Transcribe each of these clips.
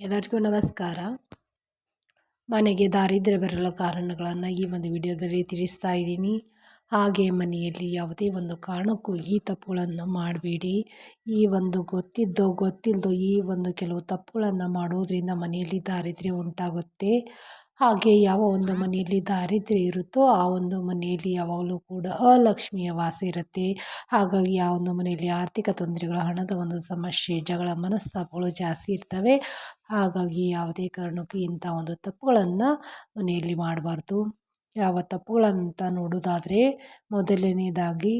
ಎಲ್ಲರಿಗೂ ನಮಸ್ಕಾರ. ಮನೆಗೆ ದಾರಿದ್ರ್ಯ ಬರಲು ಕಾರಣಗಳನ್ನು ಈ ಒಂದು ವಿಡಿಯೋದಲ್ಲಿ ತಿಳಿಸ್ತಾ ಇದ್ದೀನಿ. ಹಾಗೆ ಮನೆಯಲ್ಲಿ ಯಾವುದೇ ಒಂದು ಕಾರಣಕ್ಕೂ ಈ ತಪ್ಪುಗಳನ್ನು ಮಾಡಬೇಡಿ. ಈ ಒಂದು ಗೊತ್ತಿದ್ದೋ ಗೊತ್ತಿಲ್ಲದೋ ಈ ಒಂದು ಕೆಲವು ತಪ್ಪುಗಳನ್ನು ಮಾಡೋದರಿಂದ ಮನೆಯಲ್ಲಿ ದಾರಿದ್ರ್ಯ ಉಂಟಾಗುತ್ತೆ. ಹಾಗೆ ಯಾವ ಒಂದು ಮನೆಯಲ್ಲಿ ದಾರಿದ್ರ್ಯ ಇರುತ್ತೋ ಆ ಒಂದು ಮನೆಯಲ್ಲಿ ಯಾವಾಗಲೂ ಕೂಡ ಅಲಕ್ಷ್ಮಿಯ ವಾಸ ಇರುತ್ತೆ. ಹಾಗಾಗಿ ಆ ಒಂದು ಮನೆಯಲ್ಲಿ ಆರ್ಥಿಕ ತೊಂದರೆಗಳು, ಹಣದ ಒಂದು ಸಮಸ್ಯೆ, ಜಗಳ, ಮನಸ್ತಾಪಗಳು ಜಾಸ್ತಿ ಇರ್ತವೆ. ಹಾಗಾಗಿ ಯಾವುದೇ ಕಾರಣಕ್ಕೂ ಇಂಥ ಒಂದು ತಪ್ಪುಗಳನ್ನು ಮನೆಯಲ್ಲಿ ಮಾಡಬಾರ್ದು. ಯಾವ ತಪ್ಪುಗಳಂತ ನೋಡೋದಾದರೆ ಮೊದಲನೇದಾಗಿ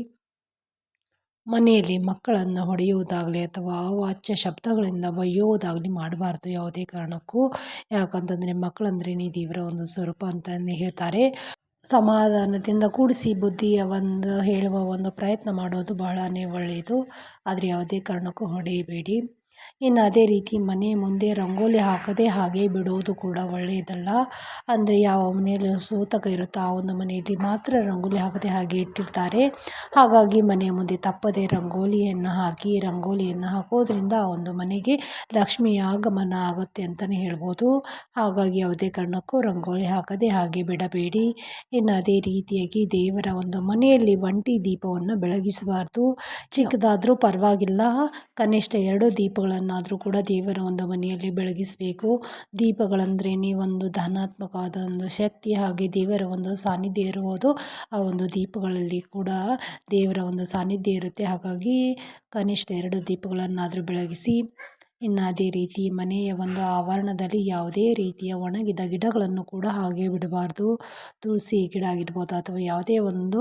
ಮನೆಯಲ್ಲಿ ಮಕ್ಕಳನ್ನು ಹೊಡೆಯುವುದಾಗಲಿ ಅಥವಾ ಅವಾಚ್ಯ ಶಬ್ದಗಳಿಂದ ಬೈಯೋದಾಗಲಿ ಮಾಡಬಾರ್ದು ಯಾವುದೇ ಕಾರಣಕ್ಕೂ. ಯಾಕಂತಂದರೆ ಮಕ್ಕಳಂದ್ರೆ ದೇವರ ಒಂದು ಸ್ವರೂಪ ಅಂತಲೇ ಹೇಳ್ತಾರೆ. ಸಮಾಧಾನದಿಂದ ಕೂಡಿಸಿ ಬುದ್ಧಿಯ ಒಂದು ಹೇಳುವ ಒಂದು ಪ್ರಯತ್ನ ಮಾಡೋದು ಬಹಳನೇ ಒಳ್ಳೆಯದು. ಆದರೆ ಯಾವುದೇ ಕಾರಣಕ್ಕೂ ಹೊಡೆಯಬೇಡಿ. ಇನ್ನು ಅದೇ ರೀತಿ ಮನೆ ಮುಂದೆ ರಂಗೋಲಿ ಹಾಕದೆ ಹಾಗೆ ಬಿಡುವುದು ಕೂಡ ಒಳ್ಳೆಯದಲ್ಲ. ಅಂದರೆ ಯಾವ ಮನೆಯಲ್ಲಿ ಸೂತಕ ಇರುತ್ತೋ ಆ ಒಂದು ಮನೆಯಲ್ಲಿ ಮಾತ್ರ ರಂಗೋಲಿ ಹಾಕದೆ ಹಾಗೆ ಇಟ್ಟಿರ್ತಾರೆ. ಹಾಗಾಗಿ ಮನೆ ಮುಂದೆ ತಪ್ಪದೆ ರಂಗೋಲಿಯನ್ನು ಹಾಕಿ ರಂಗೋಲಿಯನ್ನು ಹಾಕೋದ್ರಿಂದ ಆ ಒಂದು ಮನೆಗೆ ಲಕ್ಷ್ಮಿಯ ಆಗಮನ ಆಗುತ್ತೆ ಅಂತಲೇ ಹೇಳ್ಬೋದು. ಹಾಗಾಗಿ ಯಾವುದೇ ಕಾರಣಕ್ಕೂ ರಂಗೋಲಿ ಹಾಕದೆ ಹಾಗೆ ಬಿಡಬೇಡಿ. ಇನ್ನು ಅದೇ ರೀತಿಯಾಗಿ ದೇವರ ಒಂದು ಮನೆಯಲ್ಲಿ ಒಂಟಿ ದೀಪವನ್ನು ಬೆಳಗಿಸಬಾರ್ದು. ಚಿಕ್ಕದಾದರೂ ಪರವಾಗಿಲ್ಲ. ಕನಿಷ್ಠ ಎರಡು ದೀಪಗಳನ್ನಾದರೂ ಕೂಡ ದೇವರ ಒಂದು ಮನೆಯಲ್ಲಿ ಬೆಳಗಿಸಬೇಕು. ದೀಪಗಳಂದ್ರೇ ಒಂದು ಧನಾತ್ಮಕವಾದ ಒಂದು ಶಕ್ತಿ ಹಾಗೆ ದೇವರ ಒಂದು ಸಾನ್ನಿಧ್ಯ ಇರುವುದು ಆ ಒಂದು ದೀಪಗಳಲ್ಲಿ ಕೂಡ ದೇವರ ಒಂದು ಸಾನ್ನಿಧ್ಯ ಇರುತ್ತೆ. ಹಾಗಾಗಿ ಕನಿಷ್ಠ ಎರಡು ದೀಪಗಳನ್ನಾದರೂ ಬೆಳಗಿಸಿ ಇನ್ನು ಅದೇ ರೀತಿ ಮನೆಯ ಒಂದು ಆವರಣದಲ್ಲಿ ಯಾವುದೇ ರೀತಿಯ ಒಣಗಿದ ಗಿಡಗಳನ್ನು ಕೂಡ ಹಾಗೆ ಬಿಡಬಾರ್ದು. ತುಳಸಿ ಗಿಡ ಆಗಿರ್ಬೋದು ಅಥವಾ ಯಾವುದೇ ಒಂದು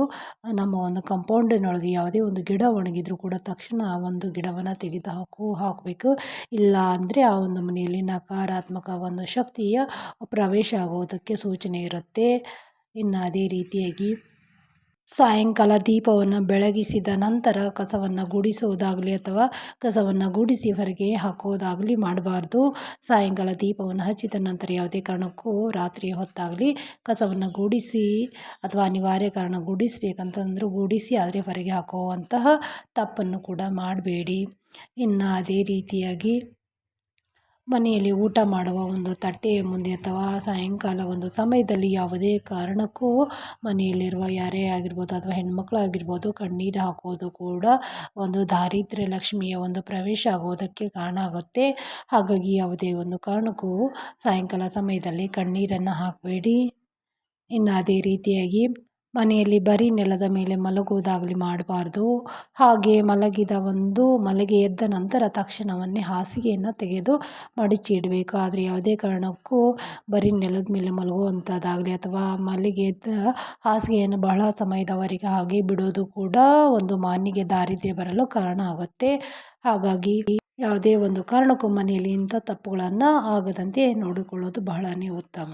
ನಮ್ಮ ಒಂದು ಕಂಪೌಂಡಿನೊಳಗೆ ಯಾವುದೇ ಒಂದು ಗಿಡ ಒಣಗಿದರೂ ಕೂಡ ತಕ್ಷಣ ಆ ಒಂದು ಗಿಡವನ್ನು ತೆಗೆದು ಹಾಕು, ಹಾಕಬೇಕು. ಇಲ್ಲ ಅಂದರೆ ಆ ಒಂದು ಮನೆಯಲ್ಲಿ ನಕಾರಾತ್ಮಕ ಒಂದು ಶಕ್ತಿಯ ಪ್ರವೇಶ ಆಗೋದಕ್ಕೆ ಸೂಚನೆ ಇರುತ್ತೆ. ಇನ್ನು ಅದೇ ರೀತಿಯಾಗಿ ಸಾಯಂಕಾಲ ದೀಪವನ್ನು ಬೆಳಗಿಸಿದ ನಂತರ ಕಸವನ್ನು ಗುಡಿಸುವುದಾಗಲಿ ಅಥವಾ ಕಸವನ್ನು ಗುಡಿಸಿ ಹೊರಗೆ ಹಾಕೋದಾಗಲಿ ಮಾಡಬಾರ್ದು. ಸಾಯಂಕಾಲ ದೀಪವನ್ನು ಹಚ್ಚಿದ ನಂತರ ಯಾವುದೇ ಕಾರಣಕ್ಕೂ ರಾತ್ರಿ ಹೊತ್ತಾಗಲಿ ಕಸವನ್ನು ಗುಡಿಸಿ ಅಥವಾ ಅನಿವಾರ್ಯ ಕಾರಣ ಗುಡಿಸ್ಬೇಕಂತಂದ್ರೂ ಗುಡಿಸಿ ಆದರೆ ಹೊರಗೆ ಹಾಕುವಂತಹ ತಪ್ಪನ್ನು ಕೂಡ ಮಾಡಬೇಡಿ. ಇನ್ನು ಅದೇ ರೀತಿಯಾಗಿ ಮನೆಯಲ್ಲಿ ಊಟ ಮಾಡುವ ಒಂದು ತಟ್ಟೆಯ ಮುಂದೆ ಅಥವಾ ಸಾಯಂಕಾಲ ಒಂದು ಸಮಯದಲ್ಲಿ ಯಾವುದೇ ಕಾರಣಕ್ಕೂ ಮನೆಯಲ್ಲಿರುವ ಯಾರೇ ಆಗಿರ್ಬೋದು ಅಥವಾ ಹೆಣ್ಮಕ್ಳಾಗಿರ್ಬೋದು ಕಣ್ಣೀರು ಹಾಕೋದು ಕೂಡ ಒಂದು ದಾರಿದ್ರ್ಯ ಲಕ್ಷ್ಮಿಯ ಒಂದು ಪ್ರವೇಶ ಆಗೋದಕ್ಕೆ ಕಾರಣ ಆಗುತ್ತೆ. ಹಾಗಾಗಿ ಯಾವುದೇ ಒಂದು ಕಾರಣಕ್ಕೂ ಸಾಯಂಕಾಲ ಸಮಯದಲ್ಲಿ ಕಣ್ಣೀರನ್ನು ಹಾಕಬೇಡಿ. ಇನ್ನು ಅದೇ ರೀತಿಯಾಗಿ ಮನೆಯಲ್ಲಿ ಬರೀ ನೆಲದ ಮೇಲೆ ಮಲಗುವುದಾಗಲಿ ಮಾಡಬಾರ್ದು. ಹಾಗೆ ಮಲಗಿದ ಒಂದು ಮಲಗಿ ಎದ್ದ ನಂತರ ತಕ್ಷಣವನ್ನೇ ಹಾಸಿಗೆಯನ್ನು ತೆಗೆದು ಮಡಚಿ ಇಡಬೇಕು ಆದರೆ ಯಾವುದೇ ಕಾರಣಕ್ಕೂ ಬರೀ ನೆಲದ ಮೇಲೆ ಮಲಗುವಂಥದ್ದಾಗಲಿ ಅಥವಾ ಮಲಗಿ ಎದ್ದ ಹಾಸಿಗೆಯನ್ನು ಬಹಳ ಸಮಯದವರೆಗೆ ಹಾಗೆ ಬಿಡೋದು ಕೂಡ ಒಂದು ಮಾನಿಗೆ ದಾರಿದ್ರ್ಯ ಬರಲು ಕಾರಣ ಆಗುತ್ತೆ. ಹಾಗಾಗಿ ಯಾವುದೇ ಒಂದು ಕಾರಣಕ್ಕೂ ಮನೆಯಲ್ಲಿ ಇಂಥ ತಪ್ಪುಗಳನ್ನು ಆಗದಂತೆ ನೋಡಿಕೊಳ್ಳೋದು ಬಹಳನೇ ಉತ್ತಮ.